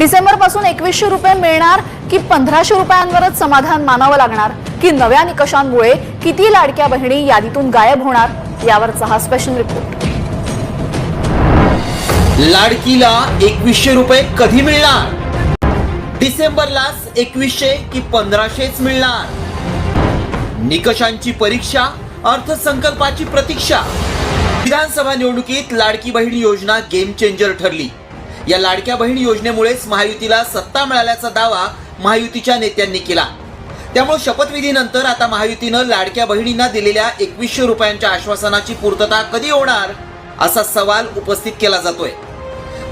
डिसेंबरपासून एकवीसशे रुपये मिळणार की पंधराशे रुपयांवरच समाधान मानावं लागणार? की नव्या निकषांमुळे किती लाडक्या बहिणी यादीतून गायब होणार? यावरचा हा स्पेशल रिपोर्ट लाडकीला एकवीसशे रुपये कधी मिळणार? डिसेंबरलाच एकवीसशे की पंधराशेच मिळणार? निकषांची परीक्षा अर्थसंकल्पाची प्रतीक्षा. विधानसभा निवडणुकीत लाडकी बहीण योजना गेम चेंजर ठरली. या लाडक्या बहीण योजनेमुळेच महायुतीला सत्ता मिळाल्याचा दावा महायुतीच्या नेत्यांनी केला. त्यामुळे शपथविधीनंतर आता महायुतीनं लाडक्या बहिणींना दिलेल्या एकवीसशे रुपयांच्या आश्वासनाची पूर्तता कधी होणार असा सवाल उपस्थित केला जातोय.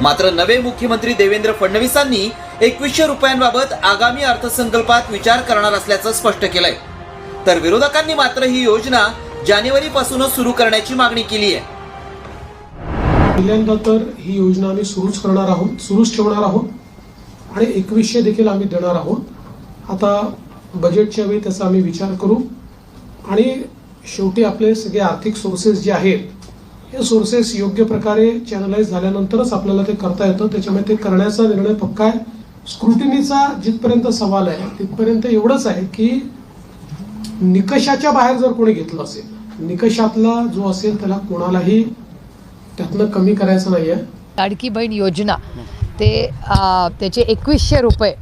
मात्र नवे मुख्यमंत्री देवेंद्र फडणवीसांनी एकवीसशे रुपयांबाबत आगामी अर्थसंकल्पात विचार करणार असल्याचं स्पष्ट केलंय. तर विरोधकांनी मात्र ही योजना जानेवारी पासूनच सुरू करण्याची मागणी केली आहे पहिल्यांदा तर ही योजना आम्ही सुरूच करणार आहोत सुरूच ठेवणार आहोत आणि एकवीसशे देखील आम्ही देणार आहोत. आता बजेटच्या वेळी त्याचा आम्ही विचार करू. आणि शेवटी आपले सगळे आर्थिक सोर्सेस जे आहेत हे सोर्सेस योग्य प्रकारे चॅनलाइज झाल्यानंतरच आपल्याला ते करता येतं. त्याच्यामुळे ते करण्याचा निर्णय पक्का आहे. स्क्रुटिनीचा जिथपर्यंत सवाल आहे तिथपर्यंत एवढंच आहे की निकषाच्या बाहेर जर कोणी घेतलं असेल निकषातला जो असेल त्याला कोणालाही त्यातनं कमी करायचं नाही आहे लाडकी बहीण योजना ते त्याचे एकवीसशे रुपये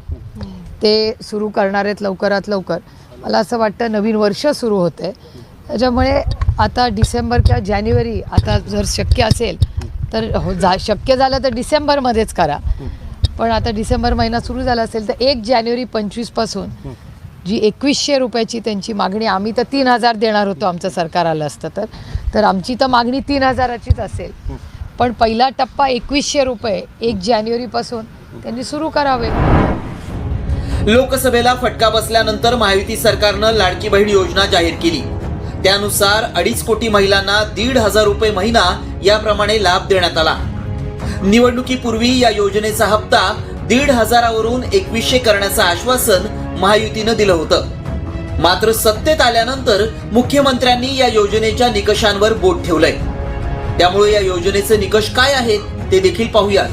ते सुरू करणार आहेत लवकरात लवकर. मला असं वाटतं नवीन वर्ष सुरू होते त्याच्यामुळे आता डिसेंबर किंवा जानेवारी आता जर शक्य असेल तर हो जा शक्य झालं तर डिसेंबरमध्येच करा. पण आता डिसेंबर महिना सुरू झाला असेल तर एक जानेवारी पंचवीसपासून जी एकवीसशे रुपयाची त्यांची मागणी आम्ही तर तीन हजार देणार होतो आमचं सरकार आलं असतं तर. तर आमची तर मागणी तीन हजाराचीच असेल. पण पहिला टप्पा एकवीसशे रुपये एक जानेवारीपासून त्यांनी सुरू करावे. लोकसभेला फटका बसल्यानंतर महायुती सरकारनं लाडकी बहीण योजना जाहीर केली. त्यानुसार अडीच कोटी महिलांना दीड हजार रुपये महिना याप्रमाणे लाभ देण्यात आला. निवडणुकीपूर्वी या योजनेचा हप्ता दीड हजारावरून एकवीसशे करण्याचं आश्वासन महायुतीनं दिलं होतं. मात्र सत्तेत आल्यानंतर मुख्यमंत्र्यांनी या योजनेच्या निकषांवर बोट ठेवलंय. त्यामुळे या योजनेचे निकष काय आहेत ते देखील पाहूयात.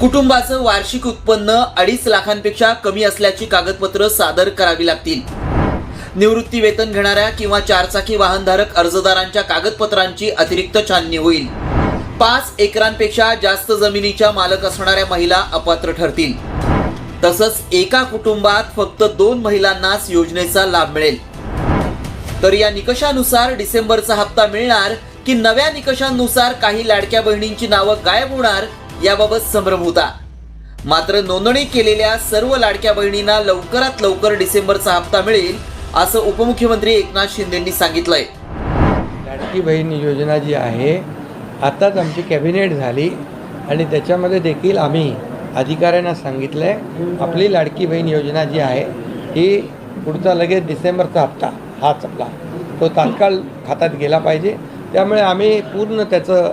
कुटुंबाचं वार्षिक उत्पन्न अडीच लाखांपेक्षा कमी असल्याची कागदपत्र सादर करावी लागतील. निवृत्ती वेतन घेणाऱ्या किंवा चारचाकी वाहनधारक अर्जदारांच्या कागदपत्रांची अतिरिक्त छाननी होईल. पाच एकरांपेक्षा जास्त जमिनीच्या मालक असणाऱ्या महिला अपात्र ठरतील. तसंच एका कुटुंबात फक्त दोन महिलांनाच योजनेचा लाभ मिळेल. तर या निकषानुसार डिसेंबरचा हप्ता मिळणार की नव्या निकषांनुसार काही लाडक्या बहिणींची नावं गायब होणार याबाबत संभ्रम होता मात्र नोंदणी केलेल्या सर्व लाडक्या बहिणींना लवकरात लवकर डिसेंबरचा हप्ता मिळेल असं उपमुख्यमंत्री एकनाथ शिंदेंनी सांगितलंय. लाडकी बहीण योजना जी आहे आत्ताच आमची कॅबिनेट झाली आणि त्याच्यामध्ये देखील आम्ही अधिकाऱ्यांना सांगितलं आहे आपली लाडकी बहीण योजना जी आहे ही पुढचा लगेच डिसेंबरचा हप्ता हाच आपला. तो तात्काळ खात्यात गेला पाहिजे. त्यामुळे आम्ही पूर्ण त्याचं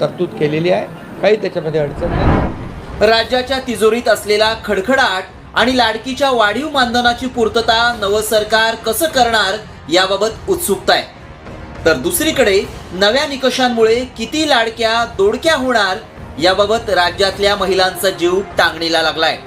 तरतूद केलेली आहे. काही त्याच्यामध्ये अडचण नाही. राज्याच्या तिजोरीत असलेला खडखडाट आणि लाडकीच्या वाढीव मानधनाची पूर्तता नवं सरकार कसं करणार याबाबत उत्सुकता आहे तर दुसरीकडे नव्या निकषांमुळे किती लाडक्या दोडक्या होणार याबाबत राज्यातल्या महिलांचा जीव टांगणीला लागलाय.